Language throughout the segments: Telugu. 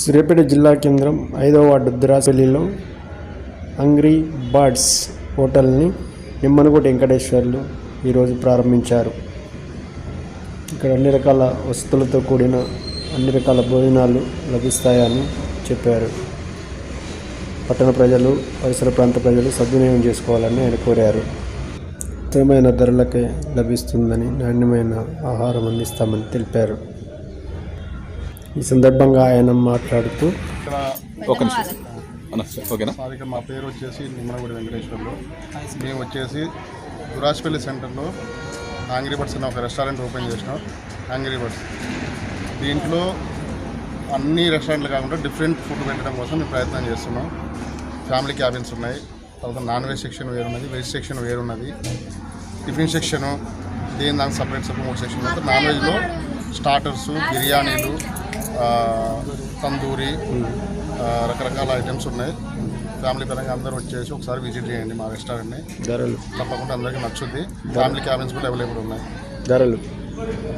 సూర్యాపేట జిల్లా కేంద్రం ఐదవ వార్డు దురాసపల్లిలో హంగ్రీ బర్డ్స్ హోటల్ని నిమ్మనకోటి వెంకటేశ్వర్లు ఈరోజు ప్రారంభించారు. ఇక్కడ అన్ని రకాల వసతులతో కూడిన అన్ని రకాల భోజనాలు లభిస్తాయని చెప్పారు. పట్టణ ప్రజలు పరిసర ప్రాంత ప్రజలు సద్వినియోగం చేసుకోవాలని ఆయన కోరారు. స్థిరమైన ధరలకే లభిస్తుందని నాణ్యమైన ఆహారం అందిస్తామని తెలిపారు. ఈ సందర్భంగా ఆయన మాట్లాడుతూ ఇక్కడ ఒక నిమిషం. ఓకేనా? సార్ ఇక్కడ మా పేరు వచ్చేసి నిమ్మనగుడి వెంకటేశ్వర్లు. మేము వచ్చేసి దురాజ్పల్లి సెంటర్లో యాంగ్రీ బర్డ్స్ అనే ఒక రెస్టారెంట్ ఓపెన్ చేసినాం. యాంగ్రీ బర్డ్స్ దీంట్లో అన్ని రెస్టారెంట్లు కాకుండా డిఫరెంట్ ఫుడ్ పెట్టడం కోసం మేము ప్రయత్నం చేస్తున్నాం. ఫ్యామిలీ క్యాబిన్స్ ఉన్నాయి. తర్వాత నాన్ వెజ్ సెక్షన్ వేరు ఉన్నది వెజ్ సెక్షన్ వేరు ఉన్నది. టిఫిన్ సెక్షను దేని దానికి సపరేట్ సపరేట్ మూడు సెక్షన్ ఉంటుంది నాన్ వెజ్లో స్టార్టర్స్ బిర్యానీలు తందూరి రకరకాల ఐటమ్స్ ఉన్నాయి. ఫ్యామిలీ పరంగా అందరూ వచ్చేసి ఒకసారి విజిట్ చేయండి మా రెస్టారెంట్ని ధరలు. తప్పకుండా అందరికీ నచ్చుద్ది. ఫ్యామిలీ క్యాబిన్స్ కూడా అవైలబుల్ ఉన్నాయి. ధరలు.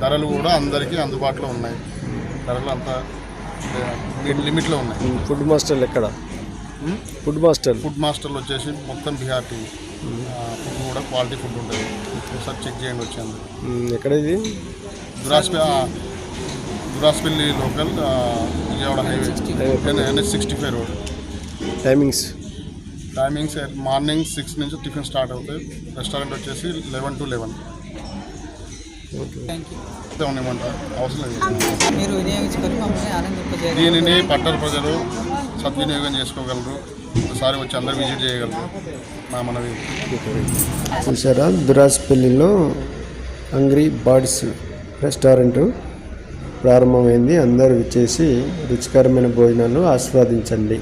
ధరలు కూడా అందరికీ అందుబాటులో ఉన్నాయి. ధరలు అంతా లిమిట్లో ఉన్నాయి. ఫుడ్ మాస్టర్లు ఎక్కడ? ఫుడ్ మాస్టర్ ఫుడ్ మాస్టర్లు వచ్చేసి మొత్తం బీహార్ టీ ఫుడ్ కూడా క్వాలిటీ ఫుడ్ ఉంటుంది. ఒకసారి చెక్ చేయండి వచ్చింది ఎక్కడ ఇది? దురాస్పి Duraspalli local Vijayawada highway. NH sixty five road. Timings timings morning six నుంచి టిఫిన్ స్టార్ట్ అవుతాయి. రెస్టారెంట్ వచ్చేసి లెవెన్ టు లెవెన్ దీనిని పట్టణ ప్రజలు సద్వినియోగం చేసుకోగలరు. ఒకసారి వచ్చి అందరు విజిట్ చేయగలరు. నా మనవి. చూసారా దురాస్పల్లిలో హంగ్రీ బర్డ్స్ రెస్టారెంట్ ప్రారంభమైంది. అందరూ చేసి రుచికరమైన భోజనాలు ఆస్వాదించండి.